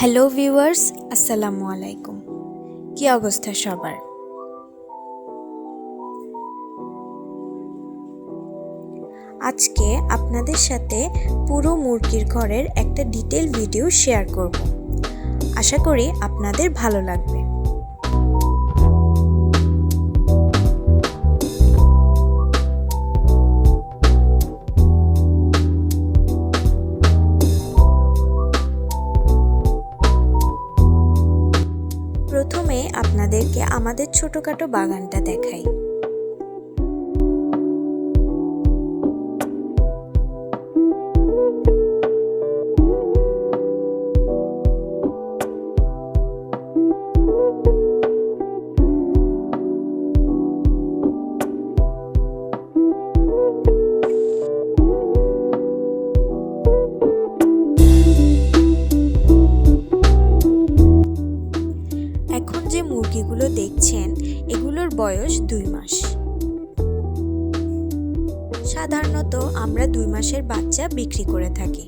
Hello viewers, আসসালামু আলাইকুম। কি অবস্থা সবার? আজকে আপনাদের সাথে পুরো মুরগির ঘরের একটা ডিটেল ভিডিও শেয়ার করব। আশা করি আপনাদের ভালো লাগবে। প্রথমে আপনাদেরকে আমাদের ছোটোখাটো বাগানটা দেখাই। দেখছেন, এগুলোর বয়স দুই মাস। সাধারণত আমরা দুই মাসের বাচ্চা বিক্রি করে থাকি।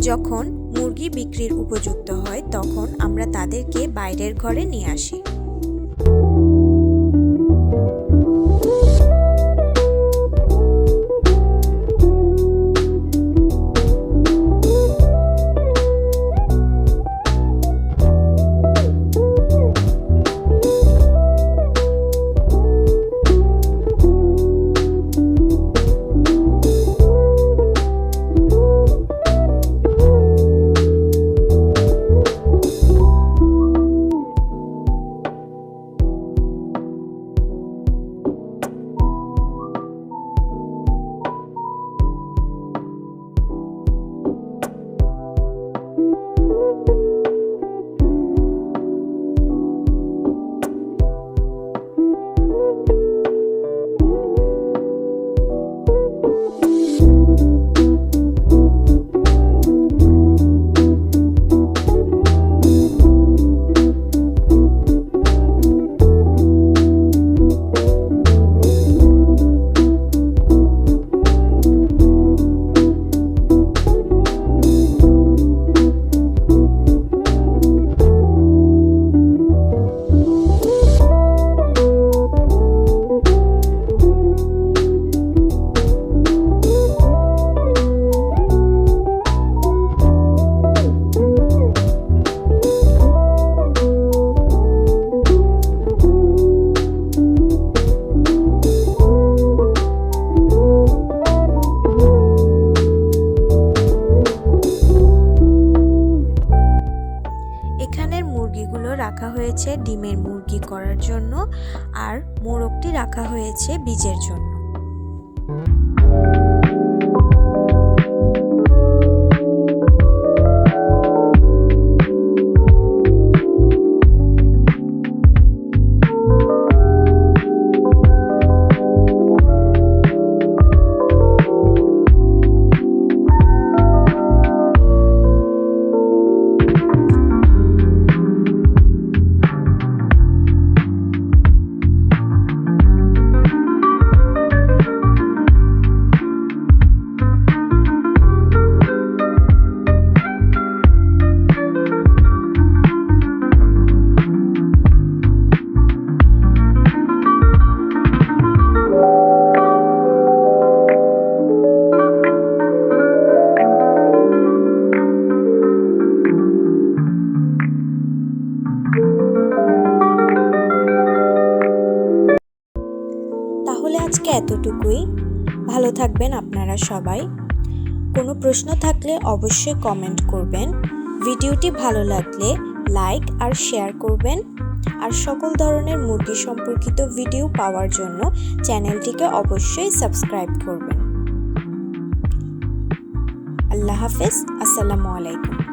যখন মুরগি বিক্রির উপযুক্ত হয়, তখন আমরা তাদেরকে বাইরের ঘরে নিয়ে আসি। হয়েছে ডিমের মুরগি করার জন্য আর মোরগটি রাখা হয়েছে বীজের জন্য। তাহলে আজকে এতটুকুই। ভালো থাকবেন আপনারা সবাই। কোনো প্রশ্ন থাকলে অবশ্যই কমেন্ট করবেন। ভিডিওটি ভালো লাগলে লাইক আর শেয়ার করবেন। আর সকল ধরনের মুরগি সম্পর্কিত ভিডিও পাওয়ার জন্য চ্যানেলটিকে অবশ্যই সাবস্ক্রাইব করবেন। আল্লাহ হাফেজ। আসসালামু আলাইকুম।